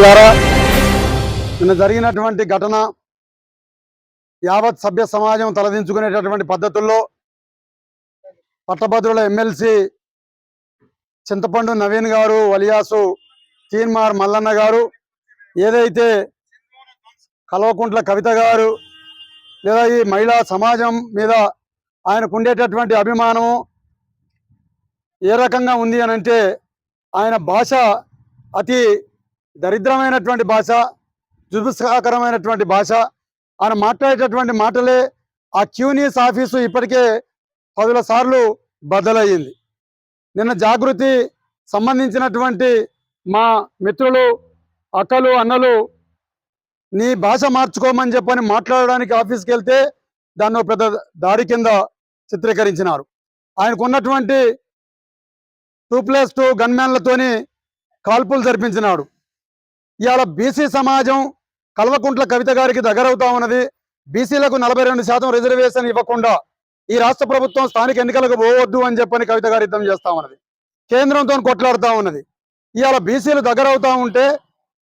మిత్రులారా నిన్న జరిగినటువంటి ఘటన యావత్ సభ్య సమాజం తలదించుకునేటటువంటి పద్ధతుల్లో పట్టభద్రుల ఎమ్మెల్సీ చింతపండు నవీన్ గారు వలియాసు తీన్మార్ మల్లన్న గారు ఏదైతే కల్వకుంట్ల కవిత గారు లేదా ఈ మహిళా సమాజం మీద ఆయనకు ఉండేటటువంటి అభిమానం ఏ రకంగా ఉంది అని అంటే ఆయన భాష అతి దరిద్రమైనటువంటి భాష జుబుస్కాకరమైనటువంటి భాష ఆయన మాట్లాడేటటువంటి మాటలే ఆ క్యూనియస్ ఆఫీసు ఇప్పటికే పదుల సార్లు బదలయ్యింది నిన్న జాగృతి సంబంధించినటువంటి మా మిత్రులు అక్కలు అన్నలు నీ భాష మార్చుకోమని చెప్పని మాట్లాడడానికి ఆఫీస్కి వెళ్తే దాన్ని పెద్ద దాడి కింద చిత్రీకరించినారు. ఆయనకు ఉన్నటువంటి టూ ప్లస్ టూ గన్మ్యాన్లతోని కాల్పులు జరిపించినాడు. ఇవాళ బీసీ సమాజం కల్వకుంట్ల కవిత గారికి దగ్గరవుతా ఉన్నది బీసీలకు నలభై రెండు శాతం రిజర్వేషన్ ఇవ్వకుండా ఈ రాష్ట్ర ప్రభుత్వం స్థానిక ఎన్నికలకు పోవద్దు అని చెప్పని కవిత గారు యుద్ధం చేస్తా ఉన్నది కేంద్రంతో కొట్లాడుతూ ఉన్నది ఇవాళ బీసీలు దగ్గరవుతా ఉంటే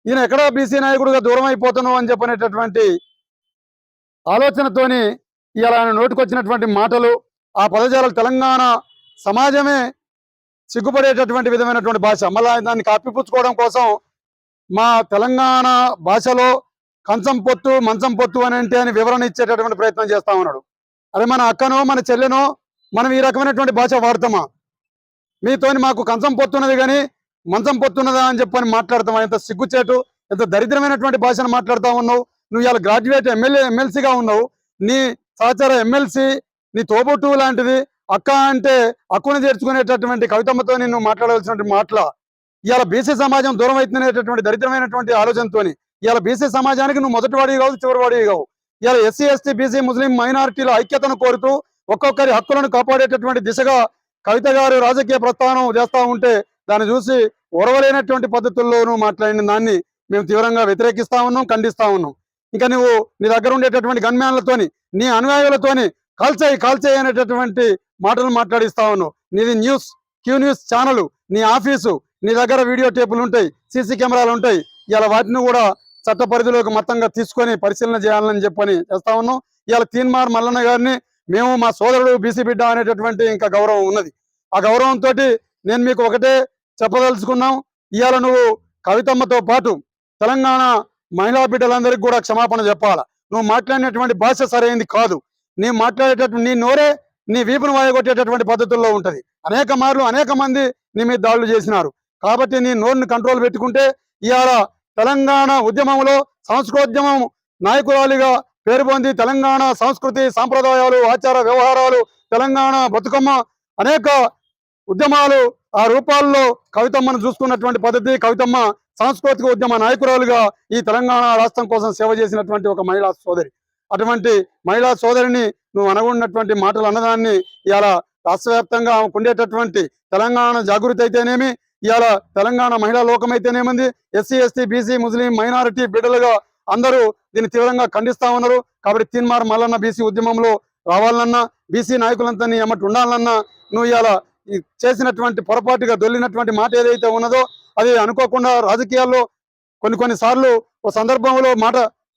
ఈయన ఎక్కడ బీసీ నాయకుడిగా దూరం అయిపోతున్నావు అని చెప్పనేటటువంటి ఆలోచనతోని ఇవాళ ఆయన నోటికొచ్చినటువంటి మాటలు ఆ పదజాలు తెలంగాణ సమాజమే సిగ్గుపడేటటువంటి విధమైనటువంటి భాష. మళ్ళీ దాన్ని కప్పిపుచ్చుకోవడం కోసం మా తెలంగాణ భాషలో కంచం పొత్తు మంచం పొత్తు అని అంటే అని వివరణ ఇచ్చేటటువంటి ప్రయత్నం చేస్తా ఉన్నాడు. అరే మన అక్కనో మన చెల్లెనో మనం ఈ రకమైనటువంటి భాష వాడతామా? మీతోని మాకు కంచం పొత్తున్నది కానీ మంచం పొత్తున్నదా అని చెప్పని మాట్లాడతామా? ఎంత సిగ్గుచేటు ఎంత దరిద్రమైనటువంటి భాషను మాట్లాడుతూ ఉన్నావు? నువ్వు ఇవాళ గ్రాడ్యుయేట్ ఎమ్మెల్యే ఎమ్మెల్సీగా ఉన్నావు. నీ సహచార ఎమ్మెల్సీ నీ తోబుట్టు లాంటిది అక్క అంటే అక్కును చేర్చుకునేటటువంటి కవితమ్మతో నువ్వు మాట్లాడవలసినటువంటి మాటల ఇవాళ బీసీ సమాజం దూరం అవుతుందనేటటువంటి దరిద్రమైనటువంటి ఆలోచనతోని ఇవాళ బీసీ సమాజానికి నువ్వు మొదటివాడివి కావు చివరివాడివి కావు. ఇవాళ ఎస్సీ ఎస్టీ బీసీ ముస్లిం మైనారిటీల ఐక్యతను కోరుతూ ఒక్కొక్కరి హక్కులను కాపాడేటటువంటి దిశగా కవిత గారు రాజకీయ ప్రస్థానం చేస్తా ఉంటే దాన్ని చూసి ఒరవలేనటువంటి పద్ధతుల్లోనూ మాట్లాడిన దాన్ని మేము తీవ్రంగా వ్యతిరేకిస్తా ఉన్నాం ఖండిస్తా ఉన్నాం. ఇంకా నువ్వు నీ దగ్గర ఉండేటటువంటి గన్మ్యాన్లతోని నీ అనుయాయులతోని కాల్చేయి కాల్చేయి అనేటటువంటి మాటలు మాట్లాడిస్తా ఉన్నావు. నీది న్యూస్ క్యూ న్యూస్ ఛానల్ నీ ఆఫీసు నీ దగ్గర వీడియో టేపులు ఉంటాయి సీసీ కెమెరాలు ఉంటాయి. ఇలా వాటిని కూడా చట్ట పరిధిలోకి మొత్తంగా తీసుకొని పరిశీలన చేయాలని చెప్పని చేస్తా ఉన్నాం. ఇవాళ తీన్మార్ మల్లన్న గారిని మేము మా సోదరుడు బీసీ బిడ్డ అనేటటువంటి ఇంకా గౌరవం ఉన్నది. ఆ గౌరవంతో నేను మీకు ఒకటే చెప్పదలుచుకున్నాం. ఇవాళ నువ్వు కవితమ్మతో పాటు తెలంగాణ మహిళా బిడ్డలందరికీ కూడా క్షమాపణ చెప్పాలా? నువ్వు మాట్లాడినటువంటి భాష సరైనది కాదు. నీ మాట్లాడేటటువంటి నీ నోరే నీ వీపును వాయగొట్టేటటువంటి పద్ధతుల్లో ఉంటుంది. అనేక మార్లు అనేక మంది నీ మీద దాడులు చేసినారు. కాబట్టి నీ నోరుని కంట్రోల్ పెట్టుకుంటే ఇవాళ తెలంగాణ ఉద్యమంలో సంస్కృతోద్యమం నాయకురాలిగా పేరు పొంది తెలంగాణ సంస్కృతి సాంప్రదాయాలు ఆచార వ్యవహారాలు తెలంగాణ బతుకమ్మ అనేక ఉద్యమాలు ఆ రూపాల్లో కవితమ్మను చూసుకున్నటువంటి పద్ధతి కవితమ్మ సాంస్కృతిక ఉద్యమ నాయకురాలుగా ఈ తెలంగాణ రాష్ట్రం కోసం సేవ చేసినటువంటి ఒక మహిళా సోదరి. అటువంటి మహిళా సోదరిని నువ్వు అనగున్నటువంటి మాటలు అన్నదాన్ని ఇలా రాష్ట్ర వ్యాప్తంగా ఉండేటటువంటి తెలంగాణ జాగృతి అయితేనేమి ఇవాళ తెలంగాణ మహిళా లోకమైతేనేమంది? ఎస్సీ ఎస్టీ బీసీ ముస్లిం మైనారిటీ బిడ్డలుగా అందరూ దీన్ని తీవ్రంగా ఖండిస్తా ఉన్నారు. కాబట్టి తీన్మార్ మల్లన్న బీసీ ఉద్యమంలో రావాలన్నా బీసీ నాయకులంతా నీ ఎమ్మటి ఉండాలన్నా నువ్వు ఇవాళ చేసినటువంటి పొరపాటుగా దొల్లినటువంటి మాట ఏదైతే ఉన్నదో అది అనుకోకుండా రాజకీయాల్లో కొన్ని కొన్ని సార్లు ఒక సందర్భంలో మాట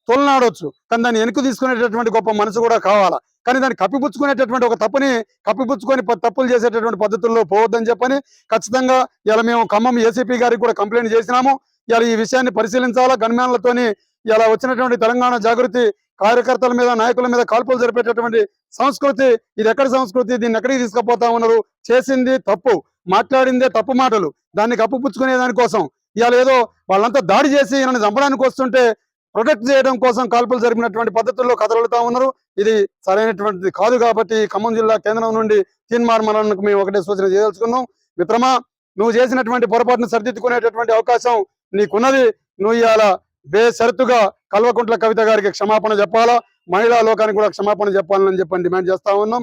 తొలనాడొచ్చు. కానీ దాన్ని వెనుక తీసుకునేటటువంటి గొప్ప మనసు కూడా కావాలా? కానీ దాన్ని కప్పిపుచ్చుకునేటటువంటి ఒక తప్పుని కప్పిపుచ్చుకొని తప్పులు చేసేటటువంటి పద్ధతుల్లో పోవద్దని చెప్పని ఖచ్చితంగా ఇలా మేము ఖమ్మం ఏసీపీ గారికి కూడా కంప్లైంట్ చేసినాము. ఇలా ఈ విషయాన్ని పరిశీలించాలా? గన్మ్యాన్లతోని ఇలా వచ్చినటువంటి తెలంగాణ జాగృతి కార్యకర్తల మీద నాయకుల మీద కాల్పులు జరిపేటటువంటి సంస్కృతి ఇది ఎక్కడి సంస్కృతి? దీన్ని ఎక్కడికి తీసుకుపోతా ఉన్నారు? చేసింది తప్పు మాట్లాడిందే తప్పు మాటలు. దాన్ని కప్పుపుచ్చుకునే దానికోసం ఇవాళ ఏదో వాళ్ళంతా దాడి చేసి నన్ను చంపడానికి వస్తుంటే ప్రొటెక్ట్ చేయడం కోసం కాల్పులు జరిపినటువంటి పద్ధతుల్లో కదలుతా ఉన్నారు. ఇది సరైనటువంటిది కాదు కాబట్టి ఖమ్మం జిల్లా కేంద్రం నుండి తీన్మార్ మరణకు మేము ఒకటే సూచన చేయదలుచుకున్నాం. మిత్రమా నువ్వు చేసినటువంటి పొరపాటును సరిదిద్దుకునేటటువంటి అవకాశం నీకున్నది. నువ్వు ఇవాళ బేషరతుగా కల్వకుంట్ల కవిత గారికి క్షమాపణ చెప్పాలా? మహిళా లోకానికి కూడా క్షమాపణ చెప్పాలని చెప్పని డిమాండ్ చేస్తా ఉన్నాం.